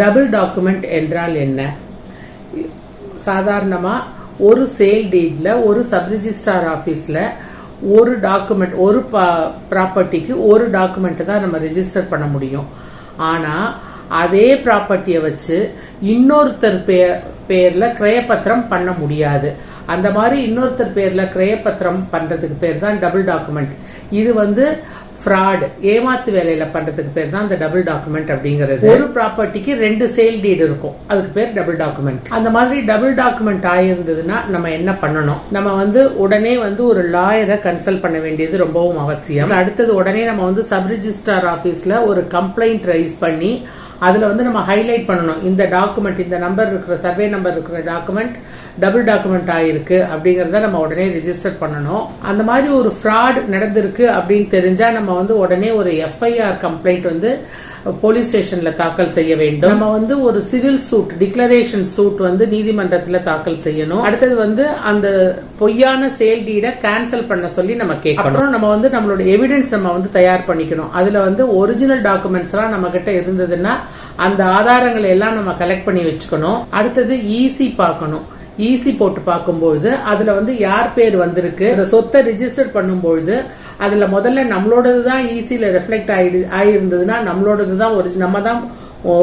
Double document என்றால் என்ன? சாதாரணமாக ஒரு சேல் டீட்ல ஒரு சப்ரிஜிஸ்ட்ரார் ஆஃபீஸில் ஒரு டாக்குமெண்ட் ஒரு ப்ராப்பர்ட்டிக்கு ஒரு டாக்குமெண்ட்டு தான் நம்ம ரிஜிஸ்டர் பண்ண முடியும். ஆனால் அதே ப்ராப்பர்ட்டியை வச்சு இன்னொருத்தர் பேர் பேரில் கிரயப்பத்திரம் பண்ண முடியாது. அந்த மாதிரி இன்னொருத்தர் பேரில் கிரயப்பத்திரம் பண்ணுறதுக்கு பேர் தான் டபுள் டாக்குமெண்ட் இது வந்து ஃப்ராடு ஏமாத்து வேலையில பண்றதுக்கு பேர் தான் அந்த டபுள் டாக்குமெண்ட் அப்படிங்கிறது. ஒரு ப்ராப்பர்ட்டிக்கு ரெண்டு சேல் டீடு இருக்கும். அதுக்கு பேர் டபுள் டாக்குமெண்ட் அந்த மாதிரி டபுள் டாக்குமெண்ட் ஆயிருந்ததுன்னா நம்ம என்ன பண்ணணும்? நம்ம வந்து உடனே வந்து ஒரு லாயரை கன்சல்ட் பண்ண வேண்டியது ரொம்பவும் அவசியம். அடுத்தது உடனே நம்ம வந்து சப் ரிஜிஸ்ட்ரார் ஆபீஸ்ல ஒரு கம்ப்ளைண்ட் ரைஸ் பண்ணி அதுல வந்து நம்ம ஹைலைட் பண்ணணும். இந்த டாக்குமெண்ட் இந்த நம்பர் இருக்கிற சர்வே நம்பர் இருக்கிற டாக்குமெண்ட் டபுள் டாக்குமெண்ட் ஆயிருக்கு அப்படிங்கறத நம்ம உடனே ரிஜிஸ்டர் பண்ணணும். அந்த மாதிரி ஒரு ஃப்ராட் நடந்திருக்கு அப்படின்னு தெரிஞ்சா நம்ம வந்து உடனே ஒரு எஃப்ஐஆர் கம்ப்ளைண்ட் வந்து போலீஸ் ஸ்டேஷன்ல தாக்கல் செய்ய வேண்டும். நம்ம வந்து ஒரு சிவில் சூட் டிக்ளரேஷன் சூட் வந்து நீதிமன்றத்துல தாக்கல் செய்யணும். அடுத்தது வந்து அந்த பொய்யான சேல் டீடை கேன்சல் பண்ண சொல்லி நம்ம கேட்கணும். நம்ம வந்து நம்மளோட எவிடன்ஸ் நம்ம வந்து தயார் பண்ணிக்கணும். அதுல வந்து ஒரிஜினல் டாக்குமெண்ட்ஸ் எல்லாம் நம்ம கிட்ட இருந்ததுன்னா அந்த ஆதாரங்களை எல்லாம் நம்ம கலெக்ட் பண்ணி வச்சுக்கணும். அடுத்தது ஈஸி பார்க்கணும். ஈசி போட்டு பார்க்கும்பொழுது அதுல வந்து யார் பேர் வந்திருக்கு அந்த சொத்தை ரிஜிஸ்டர் பண்ணும்பொழுது அதுல முதல்ல நம்மளோடது தான் ஈஸியில ரெஃப்ளெக்ட் ஆயிடு ஆயிருந்ததுன்னா நம்மளோடது தான் ஒரிஜி நம்ம தான்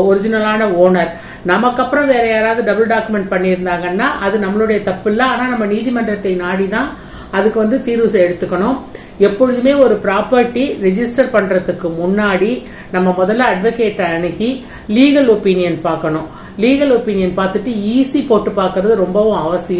ஒரிஜினலான ஓனர் நமக்கு அப்புறம் வேற யாராவது டபுள் டாக்குமெண்ட் பண்ணியிருந்தாங்கன்னா அது நம்மளுடைய தப்பு இல்லை. ஆனால் நம்ம நீதிமன்றத்தை நாடி தான் அதுக்கு வந்து தீர்வு எடுத்துக்கணும். எப்பொழுதுமே ஒரு ப்ராப்பர்ட்டி ரிஜிஸ்டர் பண்ணுறதுக்கு முன்னாடி நம்ம முதல்ல அட்வொகேட்டை அணுகி லீகல் ஒப்பீனியன் பார்க்கணும். லீகல் ஒப்பீனியன் பார்த்துட்டு ஈஸி போட்டு பார்க்கறது ரொம்பவும் அவசியம்.